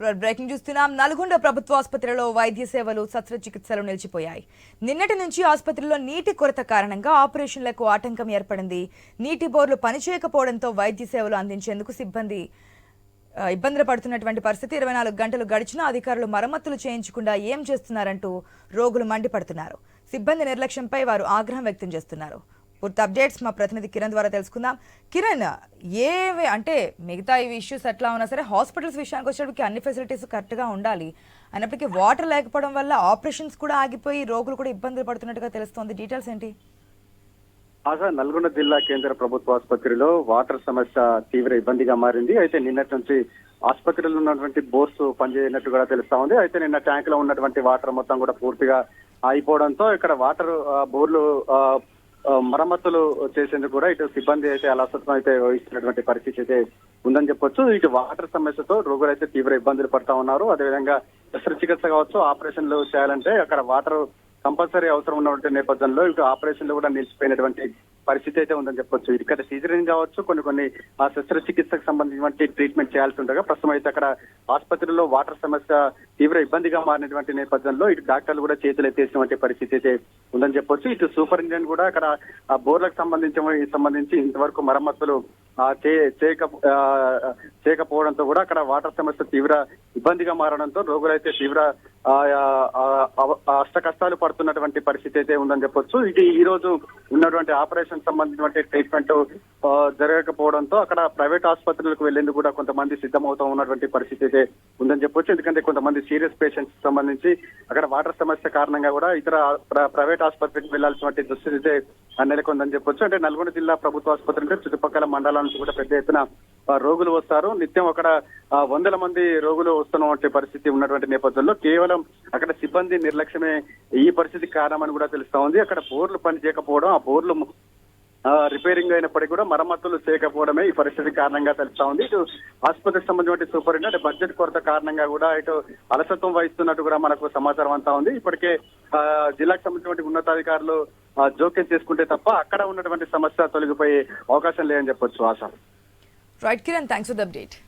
Breaking చూస్తున్నాం నల్గొండ ప్రభుత్వ ఆసుపత్రిలో వైద్య సేవలు శస్త్రచికిత్సలు నిలిచిపోయాయి. నిన్నటి నుంచి ఆసుపత్రిలో నీటి కొరత కారణంగా ఆపరేషన్లకు ఆటంకం ఏర్పడింది. నీటి బోర్లు పనిచేయకపోవడంతో వైద్య సేవలు అందించేందుకు సిబ్బంది ఇబ్బందులు పడుతున్నటువంటి పరిస్థితి. ఇరవై నాలుగు గంటలు గడిచినా అధికారులు మరమ్మతులు చేయించకుండా ఏం చేస్తున్నారంటూ రోగులు మండిపడుతున్నారు. సిబ్బంది నిర్లక్ష్యంపై వారు ఆగ్రహం వ్యక్తం చేస్తున్నారు. పూర్తి అప్డేట్స్ మా ప్రతినిధి కిరణ్ ద్వారా తెలుసుకుందాం. కిరణ్ ఏవి అంటే మిగతా ఇవి ఇష్యూస్ ఎట్లా ఉన్నా సరే హాస్పిటల్స్ విషయానికి వచ్చేటప్పటికి అన్ని ఫెసిలిటీస్ కరెక్ట్గా ఉండాలి. అయినప్పటికీ వాటర్ లేకపోవడం వల్ల ఆపరేషన్స్ కూడా ఆగిపోయి రోగులు కూడా ఇబ్బందులు పడుతున్నట్టుగా తెలుస్తోంది. డీటెయిల్స్ ఏంటి? ఆగా నల్గొండ జిల్లా కేంద్ర ప్రభుత్వ ఆసుపత్రిలో వాటర్ సమస్య తీవ్ర ఇబ్బందిగా మారింది. అయితే నిన్నటి నుంచి ఆసుపత్రిలో ఉన్నటువంటి బోర్స్ పనిచేయనట్టు కూడా తెలుస్తా ఉంది. అయితే నిన్న ట్యాంక్లో ఉన్నటువంటి వాటర్ మొత్తం కూడా పూర్తిగా అయిపోవడంతో ఇక్కడ వాటర్ బోర్లు మరమ్మతులు చేసేందుకు కూడా ఇటు సిబ్బంది అయితే అలసత్వం అయితే వహిస్తున్నటువంటి పరిస్థితి అయితే ఉందని చెప్పొచ్చు. ఇటు వాటర్ సమస్యతో రోగులు అయితే తీవ్ర ఇబ్బందులు పడతా ఉన్నారు. అదేవిధంగా శస్త్రచికిత్స కావచ్చు ఆపరేషన్లు చేయాలంటే అక్కడ వాటర్ కంపల్సరీ అవసరం ఉన్నటువంటి నేపథ్యంలో ఇటు ఆపరేషన్లు కూడా నిలిచిపోయినటువంటి పరిస్థితి అయితే ఉందని చెప్పొచ్చు. ఇక్కడ సీజరింగ్ కావచ్చు కొన్ని కొన్ని ఆ శస్త్రచికిత్సకు సంబంధించినటువంటి ట్రీట్మెంట్ చేయాల్సి ఉండగా ప్రస్తుతం అయితే అక్కడ ఆసుపత్రిలో వాటర్ సమస్య తీవ్ర ఇబ్బందిగా మారినటువంటి నేపథ్యంలో ఇటు డాక్టర్లు కూడా చేతులు ఎత్తేసినటువంటి పరిస్థితి అయితే ఉందని చెప్పొచ్చు. ఇటు సూపరింటెండెంట్ కూడా అక్కడ ఆ బోర్లకు సంబంధించి సంబంధించి ఇంతవరకు మరమ్మతులు చేయక ఆ, చేయకపోవడంతో కూడా అక్కడ వాటర్ సమస్య తీవ్ర ఇబ్బందిగా మారడంతో రోగులైతే తీవ్ర ఆ, అష్ట కష్టాలు పడుతున్నటువంటి పరిస్థితి అయితే ఉందని చెప్పొచ్చు. ఇది ఈ రోజు ఉన్నటువంటి ఆపరేషన్ సంబంధించినటువంటి ట్రీట్మెంట్ జరగకపోవడంతో అక్కడ ప్రైవేట్ ఆసుపత్రులకు వెళ్ళేందుకు కూడా కొంతమంది సిద్ధమవుతూ ఉన్నటువంటి పరిస్థితి అయితే ఉందని చెప్పొచ్చు. ఎందుకంటే కొంతమంది సీరియస్ పేషెంట్స్ సంబంధించి అక్కడ వాటర్ సమస్య కారణంగా కూడా ఇతర ప్ర- ప్రైవేట్ ఆసుపత్రికి వెళ్ళాల్సినటువంటి దుస్థితి అయితే నెలకొందని చెప్పొచ్చు. అంటే నల్గొండ జిల్లా ప్రభుత్వ ఆసుపత్రి అంటే చుట్టుపక్కల మండలాల నుంచి కూడా పెద్ద ఎత్తున రోగులు వస్తారు. నిత్యం అక్కడ వందల మంది రోగులు వస్తున్నటువంటి పరిస్థితి ఉన్నటువంటి నేపథ్యంలో కేవలం అక్కడ సిబ్బంది నిర్లక్ష్యమే ఈ పరిస్థితికి కారణమని కూడా తెలుస్తా ఉంది. అక్కడ బోర్లు పని చేయకపోవడం ఆ బోర్లు ఆ, రిపేరింగ్ అయినప్పటికీ కూడా మరమ్మతులు చేయకపోవడమే ఈ పరిస్థితి కారణంగా తెలుస్తా ఉంది. ఇటు ఆసుపత్రికి సంబంధించిన సూపరింటెండెంట్ బడ్జెట్ కొరత కారణంగా కూడా ఇటు అలసత్వం వహిస్తున్నట్టు కూడా మనకు సమాచారం అంతా ఉంది. ఇప్పటికే ఆ, జిల్లాకు సంబంధించినటువంటి ఉన్నతాధికారులు జోక్యం చేసుకుంటే తప్ప అక్కడ ఉన్నటువంటి సమస్య తొలగిపోయే అవకాశం లేదని చెప్పొచ్చు ఆశ. Right, Kiran, thanks for the update.